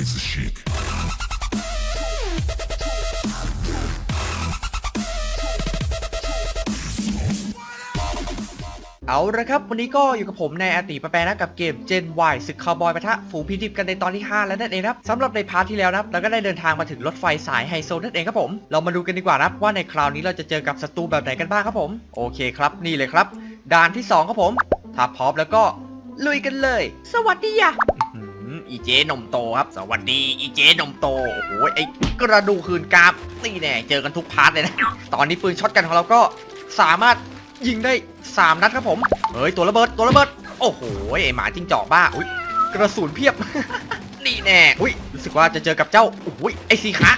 razor chic. เอาละครับ วันนี้ก็อยู่กับผมในายอาติประแปรนะกับเกม Gen Y ศึกคาวบอยปะทะฝูงพีดิบกันในตอนที่ 5 แล้วนั่นเองครับสำหรับในพาร์ทที่แล้วนะครับเราก็ได้เดินทางมาถึงรถไฟสายไฮโซนั่นเองครับผม เรามาดูกันดีกว่านะครับว่าในคราวนี้เราจะเจอกับศัตรูแบบไหนกันบ้างครับผม โอเคครับนี่เลยครับ ด่านที่ 2 ครับผม ถ้าพร้อมแล้วก็ลุยกันเลย สวัสดีอะ อีเจนมโตครับ สวัสดีอีเจนมโต โอ้โหไอ้กระดูกคืนกรามนี่แน่เจอกันทุกพาร์ทเลยนะ ตอนนี้ปืนช็อตกันของเราก็สามารถยิงได้ 3 นัดครับผม เฮ้ย ตัวระเบิดตัวระเบิด โอ้โหไอหมาจิ้งจอกบ้าอุ้ยกระสุนเพียบ นี่แน่อุ้ยรู้สึกว่าจะเจอกับเจ้าอุ้ยไอสีขา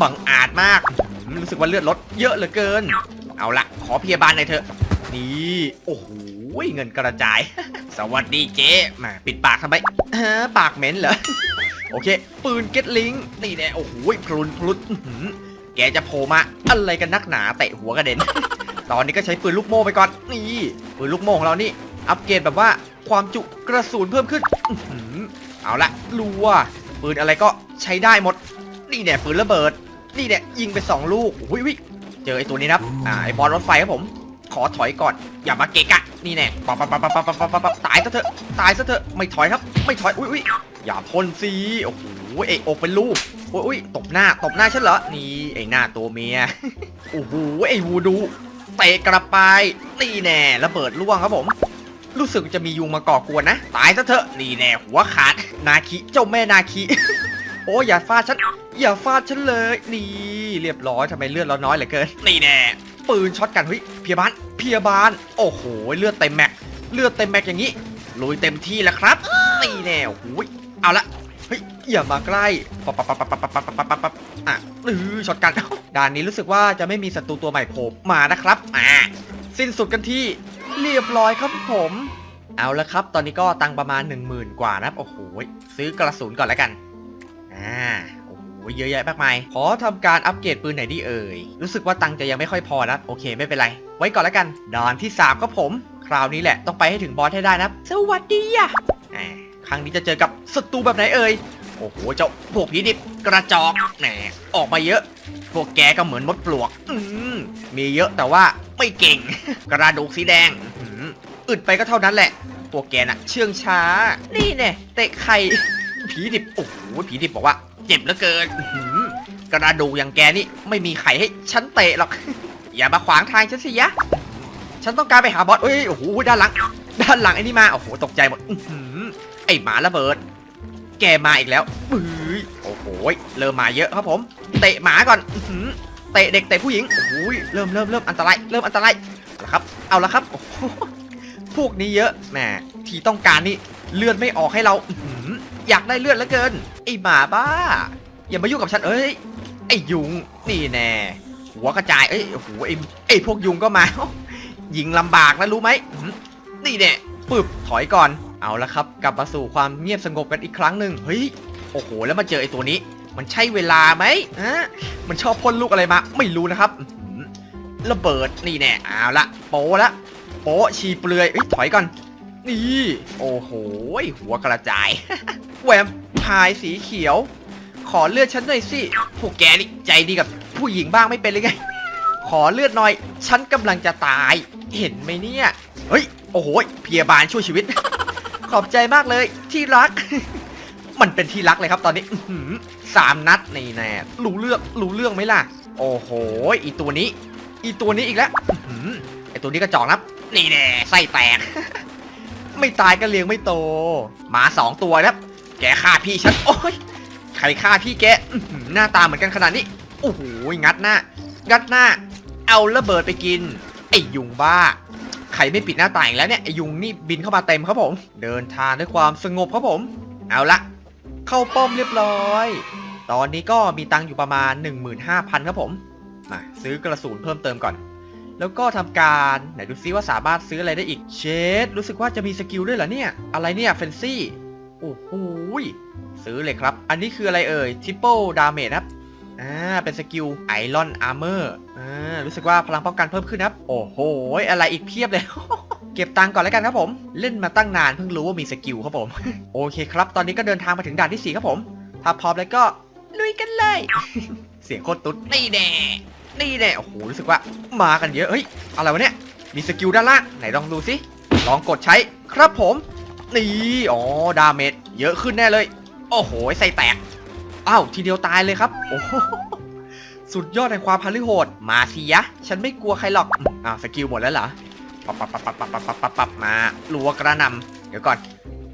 บังอาจมาก รู้สึกว่าเลือดลดเยอะเหลือเกิน เอาละขอพยาบาลหน่อยเถอะ นี่โอ้โหเงินกระจาย สวัสดีเจ๊แหมาปิดปากทำไมฮะปากเหม็นเหรอโอเค ปืนเก็ตลิงนี่แน่โอ้โหพลุนพลุนอื้อหือแกจะโผล่มาอะไรกันนักหนาเตะหัวกระเด็น ตอนนี้ก็ใช้ปืนลูกโม่ไปก่อนนี่ปืนลูกโม่ของเรานี่ อัปเกรดแบบว่าความจุกระสุนเพิ่มขึ้นอื้อหือเอาละรัวปืนอะไรก็ใช้ได้หมด นี่เนี่ยปืนระเบิด นี่เนี่ยยิงไปสองลูกอุ้ยวิเจอไอ้ตัวนี้นะครับอ่าไอ้บอลรถไฟครับผม ขอถอยก่อน อย่ามาเกะกะ นี่แน่ปั๊ปปปปปปตายซะเถอะตายซะเถอะไม่ถอยครับ ไม่ถอยอุ้ยอุ้ยอย่าพ่นสิโอ้โหเอโอกเป็นลูกโอ้ยอุ้ยตบหน้าตบหน้าฉันเหรอนี่ไอ้หน้าตัวเมียโอ้โหไอ้วูดูเตะกระปายนี่แน่ระเบิดล่วงครับผม รู้สึกจะมียุงมาก่อกวนนะ ตายซะเถอะนี่แน่หัวขาด นาคิเจ้าแม่นาคิโอ้อย่าฟาดฉันอย่าฟาดฉันเลย นี่ เรียบร้อยทำไมเลือดเราน้อยเหลือเกิน นี่แน่ ปืนช็อตกันเฮ้ยพยาบาลพยาบาล โอ้โหเลือดเต็มแม็กเลือดเต็มแม็กอย่างนี้ลุยเต็มที่แล้วครับนี่แน่โอ้โหเอาละเฮ้ยอย่ามาใกล้ปั๊บปับปับปับปับปับปับปับปับอะเออช็อตกันด่านนี้รู้สึกว่าจะไม่มีศัตรูตัวใหม่โผล่มานะครับอ่าสิ้นสุดกันที่เรียบร้อยครับผม เอาละครับ ตอนนี้ก็ตังประมาณ 1 0,000 กว่านะครับโอ้โหซื้อกระสุนก่อนแล้วกันอ่า เยอะแยะมากมาย ขอทำการอัปเกรดปืนไหนดีเอ่ย รู้สึกว่าตังจะยังไม่ค่อยพอนะโอเคไม่เป็นไร ไว้ก่อนแล้วกันด่านที่3ครับผม คราวนี้แหละต้องไปให้ถึงบอสให้ได้นะ สวัสดีอะครั้งนี้จะเจอกับศัตรูแบบไหนเอ่ย โอ้โหเจ้าพวกผีดิบกระจอกแหมออกมาเยอะ พวกแกก็เหมือนมดปลวก อืมมีเยอะแต่ว่าไม่เก่ง กระดูกสีแดงอื้อหืออึดไปก็เท่านั้นแหละ ตัวแกน่ะ เชื่องช้า นี่แน่เตะไข่ผีดิบ โอ้โหผีดิบบอกว่า เจ็บเหลือเกินอื้อหือกระดูกอย่างแกนี่ไม่มีไข่ให้ฉันเตะหรอก อย่ามาขวางทางฉันสิยะ ฉันต้องการไปหาบอสเอ้ยโอ้โหด้านหลัง ด้านหลังไอ้นี่มาโอ้โหตกใจหมดอื้อหือไอ้หมาระเบิด แกมาอีกแล้วบื้อโอ้โหเริ่มมาเยอะครับผม เตะหมาก่อนอื้อหือเตะเด็กเตะผู้หญิงโอ้โหเริ่มเริ่มเริ่มอันตรายเริ่มอันตรายเอาละครับ เอาละครับโอ้โหพวกนี้เยอะแหมที่ต้องการนี่เลือดไม่ออกให้เราอื้อหื อยากได้เลือดเหลือเกิน ไอหมาบ้า อย่ามายุ่งกับฉันเอ้ย ไอยุงนี่แน่ หัวกระจาย เอ้ยโอ้โหไอไอพวกยุงก็มา ยิงลำบากนะรู้ไหมอื้อหือนี่แน่ปึ๊บถอยก่อน เอาละครับ กลับมาสู่ความเงียบสงบกันอีกครั้งหนึ่งเฮ้ย โอ้โห แล้วมาเจอไอตัวนี้ มันใช่เวลาไหมฮะ มันชอบพ่นลูกอะไรมา ไม่รู้นะครับระเบิดนี่แน่เอาละโปะละโปะชีเปลือยเอ้ยถอยก่อน นี่โอ้โหหัวกระจายแหวมพายสีเขียว ขอเลือดฉันหน่อยสิพวกแกนี่ใจดีกับผู้หญิงบ้างไม่เป็นเลยไง ขอเลือดหน่อย ฉันกำลังจะตาย เห็นไหมเนี่ย เฮ้ย โอ้โหพยาบาลช่วยชีวิต ขอบใจมากเลยที่รัก มันเป็นที่รักเลยครับตอนนี้สามนัดนี่แน่รู้เรื่องรู้เรื่องไหมล่ะ โอ้โหอีตัวนี้ อีตัวนี้อีกแล้วไอตัวนี้กระจอกนับนี่แน่ไส้แตก ไม่ตายก็เลี้ยงไม่โตหมาสองตัวครับ แกฆ่าพี่ฉันโอ้ยใครฆ่าพี่แกหน้าตาเหมือนกันขนาดนี้โอ้โหงัดหน้า งัดหน้า เอาระเบิดไปกินไอ้ยุงบ้าใครไม่ปิดหน้าต่างแล้วเนี่ยไอ้ยุงนี่บินเข้ามาเต็มครับผม เดินทางด้วยความสงบครับผม เอาละเข้าป้อมเรียบร้อย ตอนนี้ก็มีตังค์อยู่ประมาณ 15,000 ครับผมมาซื้อกระสุนเพิ่มเติมก่อน แล้วก็ทำการไหนดูซิว่าสามารถซื้ออะไรได้อีกเชดรู้สึกว่าจะมีสกิลด้วยเหรอเนี่ย อะไรเนี่ยเฟนซี่โอ้โหซื้อเลยครับ อันนี้คืออะไรเอ่ยทิปเปิลดาเมจครับอ่าเป็นสกิลไอรอนอาร์เมอร์อ่ารู้สึกว่าพลังป้องกันเพิ่มขึ้นครับ โอ้โหอะไรอีกเพียบเลยเก็บตังก่อนแล้วกันครับผม เล่นมาตั้งนานเพิ่งรู้ว่ามีสกิลครับผม โอเคครับ ตอนนี้ก็เดินทางมาถึงด่านที่ 4 ครับผม ถ้าพร้อมแล้วก็ลุยกันเลย เสียงโคตรตุ๊ดนี่แน่ นี่แน่โอ้โหรู้สึกว่ามากันเยอะเฮ้ยอะไรวะเนี่ยมีสกิลด้านล่างไหนลองดูสิลองกดใช้ครับผมนี่อ๋อดาเมจเยอะขึ้นแน่เลย โอ้โหใส่แตกอ้าวทีเดียวตายเลยครับโอ้โหสุดยอดแห่งความพาลิโหด มาสิยะ ฉันไม่กลัวใครหรอกอ้าวสกิลหมดแล้วเหรอปับปับปับปับปับปับปับปับปับมารัวกระนำเดี๋ยวก่อน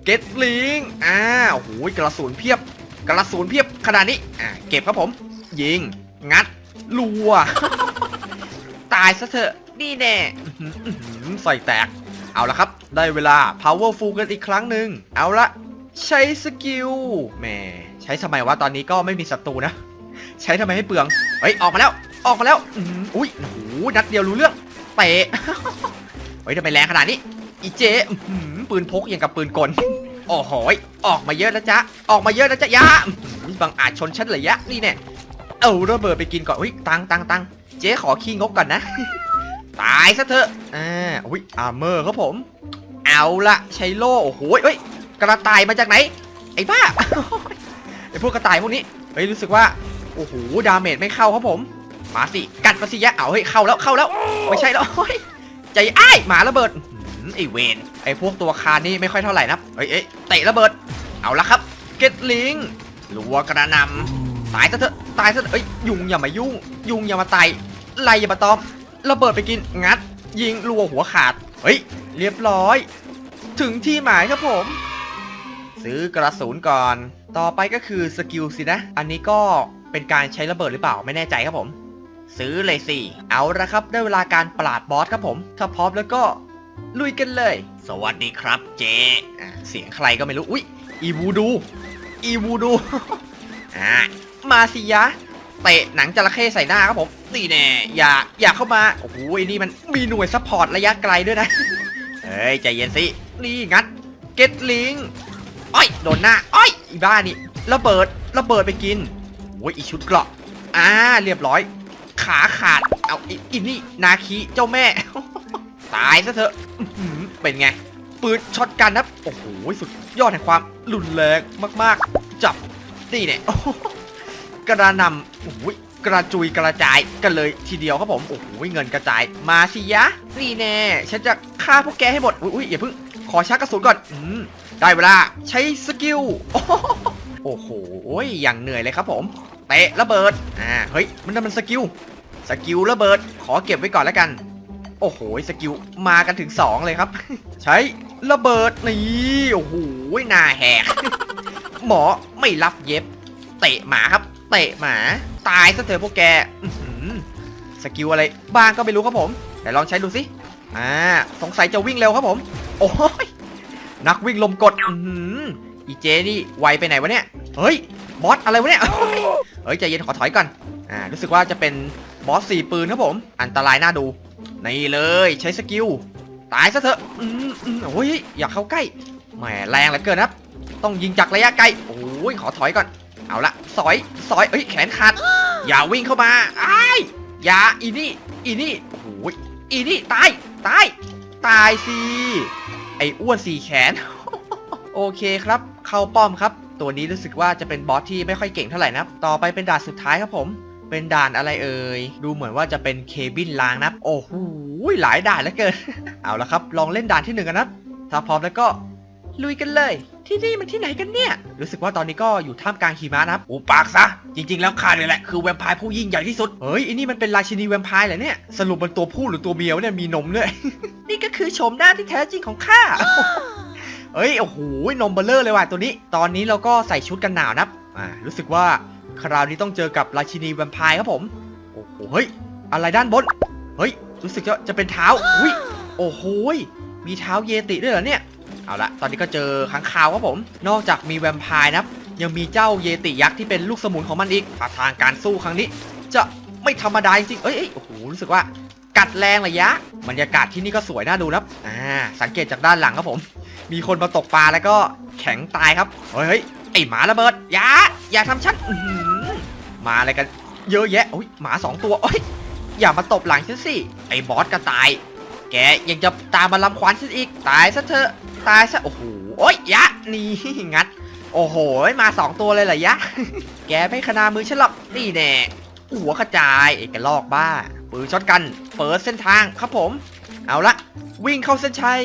เก็ตลิงอ่าโอ้โหกระสุนเพียบ กระสุนเพียบขนาดนี้อ่าเก็บครับผม ยิง งัด รัว ตายซะเถอะนี่แน่อื้อหืออื้อหือใส่แตก เอาละครับ ได้เวลา powerful กันอีกครั้งหนึ่ง เอาละ ใช้สกิลแหมใช้ทำไมวะตอนนี้ก็ไม่มีศัตรูนะ ใช้ทำไมให้เปลือง เฮ้ย ออกมาแล้ว ออกมาแล้วอื้อหืออุ้ยโอ้โหนัดเดียวรู้เรื่อง เตะเฮ้ยทำไมแรงขนาดนี้ อีเจอื้อหือปืนพกอย่างกับปืนกลโอ้โหยออกมาเยอะนะจ๊ะ ออกมาเยอะนะจ๊ะยะอื้อหือบางอาจชนฉันเลยยะ นี่แน่ เอาระเบิดไปกินก่อนอุ้ยตังตังตังเจ๊ขอขี้งกก่อนนะ ตายซะเถอะอ่าอุ้ยอาร์เมอร์ครับผม เอาละใช้โล่โอ้โหเฮ้ยกระต่ายมาจากไหน ไอ้บ้าไอ้พวกกระต่ายพวกนี้เฮ้ยรู้สึกว่าโอ้โหดาเมจไม่เข้าครับผมมาสิกัดมาสิยะเอาเฮ้ยเข้าแล้วเข้าแล้วไม่ใช่แล้วเฮ้ยใจอ้ายหมาระเบิดอื้อหือไอเวนไอพวกตัวคานนี่ไม่ค่อยเท่าไหร่นะเอ้ยเตะระเบิด เอาละครับ เก็ตลิงลัวกระนำ ตายซะเถอะตายซะเถอะเอ้ยยุงอย่ามายุ่ง ยุงอย่ามาไต่ไล่อย่ามาตอมระเบิดไปกินงัด ยิงรัวหัวขาดเฮ้ยเรียบร้อย ถึงที่หมายครับผม ซื้อกระสุนก่อน ต่อไปก็คือสกิลสินะ อันนี้ก็เป็นการใช้ระเบิดหรือเปล่าไม่แน่ใจครับผม ซื้อเลยสิเอาละครับได้เวลาการปราดบอสครับผมถ้าพร้อมแล้วก็ลุยกันเลย สวัสดีครับเจเสียงใครก็ไม่รู้ อุ๊ย อีวูดู อีวูดู อ่า มาสิยะเตะหนังจระเข้ใส่หน้าครับผมนี่แน่อย่าอย่าเข้ามาโอ้โหไอ้นี่มันมีหน่วยซัพพอร์ตระยะไกลด้วยนะเฮ้ยใจเย็นสินี่งัดเก็ตลิงอ้อยโดนหน้าอ้อยอีบ้านี่ระเบิดระเบิดไปกินโอ้ยอีชุดเกราะอ่าเรียบร้อย ขาขาดเอาอีอีนี่นาคีเจ้าแม่ ตายซะเถอะเป็นไงปืนช็อตกันนะโอ้โหสุดยอดแห่งความรุนแรงมาก ๆ จับนี่เนี่ย กระนำโอ้โหกระจุยกระจายกันเลยทีเดียวครับผมโอ้โหเงินกระจาย มาสิยะนี่แน่ฉันจะฆ่าพวกแกให้หมดอุ้ยอุ๊ยอย่าเพิ่งขอชักกระสุนก่อนอืมได้เวลาใช้สกิลโอ้โหอย่างเหนื่อยเลยครับผมเตะระเบิดอ่าเฮ้ยมันนั่นมันสกิลสกิลระเบิด ขอเก็บไว้ก่อนแล้วกัน โอ้โหสกิลมากันถึง 2 เลยครับ ใช้ระเบิดนี่โอ้โหหน้าแหกหมอไม่รับเย็บ เตะหมาครับ เตะหมา ตายซะเถอะพวกแกสกิลอะไรบ้างก็ไม่รู้ครับผม แต่ลองใช้ดูสิอ่าสงสัยจะวิ่งเร็วครับผม โอ้ยนักวิ่งลมกดอือหืออีเจนี่ไวไปไหนวะเนี่ยเฮ้ยบอสอะไรวะเนี่ยเฮ้ยใจเย็นขอถอยก่อนอ่ารู้สึกว่าจะเป็นบอสสี่ปืนครับผม อันตรายน่าดูนี่เลยใช้สกิลตายซะเถอะอืมอืมโอ้ยอย่าเข้าใกล้แหมแรงเหลือเกินครับ ต้องยิงจากระยะไกลโอ้ยขอถอยก่อน เอาละสอยสอยเอ้ยแขนขาดอย่าวิ่งเข้ามาอ้ายอย่าอีนี่อีนี่โอ้ยอีนี่ตายตายตายสิไอ้อ้วนสี่แขน โอเคครับ เข้าป้อมครับ ตัวนี้รู้สึกว่าจะเป็นบอสที่ไม่ค่อยเก่งเท่าไหร่นะครับต่อไปเป็นด่านสุดท้ายครับผม เป็นด่านอะไรเอ่ยดูเหมือนว่าจะเป็นเคบินล้างนะครับโอ้โหหลายด่านเหลือเกิน เอาละครับ ลองเล่นด่านที่หนึ่งกันนะครับถ้าพร้อมแล้วก็ลุยกันเลย ที่นี่มันที่ไหนกันเนี่ย รู้สึกว่าตอนนี้ก็อยู่ท่ามกลางหิมะนะครับอุปากซะ จริง ๆ แล้วข้าเนี่ยแหละ คือแวมไพร์ผู้ยิ่งใหญ่ที่สุด เฮ้ยอันนี้มันเป็นราชินีแวมไพร์เหรอเนี่ย สรุปมันตัวผู้หรือตัวเมียวะเนี่ย มีนมด้วย นี่ก็คือโฉมหน้าที่แท้จริงของข้า เอ้ย โอ้โห นมเบลเลอร์เลยว่ะตัวนี้ ตอนนี้เราก็ใส่ชุดกันหนาวนะครับอ่า รู้สึกว่าคราวนี้ต้องเจอกับราชินีแวมไพร์ครับผม โอ้โห เฮ้ย อะไรด้านบน เฮ้ย รู้สึกจะจะเป็นเท้า อุ้ย โอ้โห มีเท้าเยติด้วยเหรอเนี่ย เอาละตอนนี้ก็เจอค้างคาวครับผม นอกจากมีแวมไพร์นะครับ ยังมีเจ้าเยติยักษ์ที่เป็นลูกสมุนของมันอีกท่าทางการสู้ครั้งนี้ จะไม่ธรรมดาจริงๆเอ้ยโอ้โหรู้สึกว่ากัดแรงระยะบรรยากาศที่นี่ก็สวยน่าดูนะครับอ่าสังเกตจากด้านหลังครับผม มีคนมาตกปลาแล้วก็แข็งตายครับเฮ้ยเฮ้ยไอหมาระเบิดอย่าอย่าทำฉันมาอะไรกันเยอะแยะโอ้ยหมาสองตัวโอ้ยอย่ามาตบหลังฉันสิไอ้บอสกระต่าย แกยังจะตามมาลำควานฉันอีกตายซะเถอะ ตายซะโอ้โหโอ้ยยะนี่งัด โอ้โหมาสองตัวเลยเหรอยะ แกไม่ขนามือฉันหรอกนี่แน่หัวกระจายเอกลอกบ้าปืนช็อตกันเปิดเส้นทางครับผม เอาละวิ่งเข้าเส้นชัย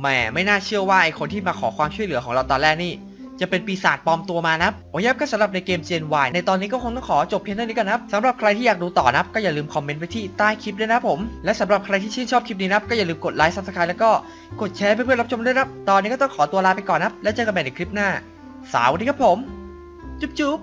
แหมไม่น่าเชื่อว่าไอคนที่มาขอความช่วยเหลือของเราตอนแรกนี่ จะเป็นปีศาจปลอมตัวมานะครับโอ้ยครับก็สำหรับในเกม Gen Y ในตอนนี้ก็คงต้องขอจบเพียงเท่านี้กันนะครับสำหรับใครที่อยากดูต่อนะครับก็อย่าลืมคอมเมนต์ไว้ที่ใต้คลิปด้วยนะผม และสำหรับใครที่ชื่นชอบคลิปนี้นะครับก็อย่าลืมกดไลค์ Subscribe แล้วก็กดแชร์เพื่อนๆรับชมด้วยนะครับตอนนี้ก็ต้องขอตัวลาไปก่อนนะครับแล้วเจอกันใหม่ในคลิปหน้า สวัสดีครับผม จุ๊บจุ๊บ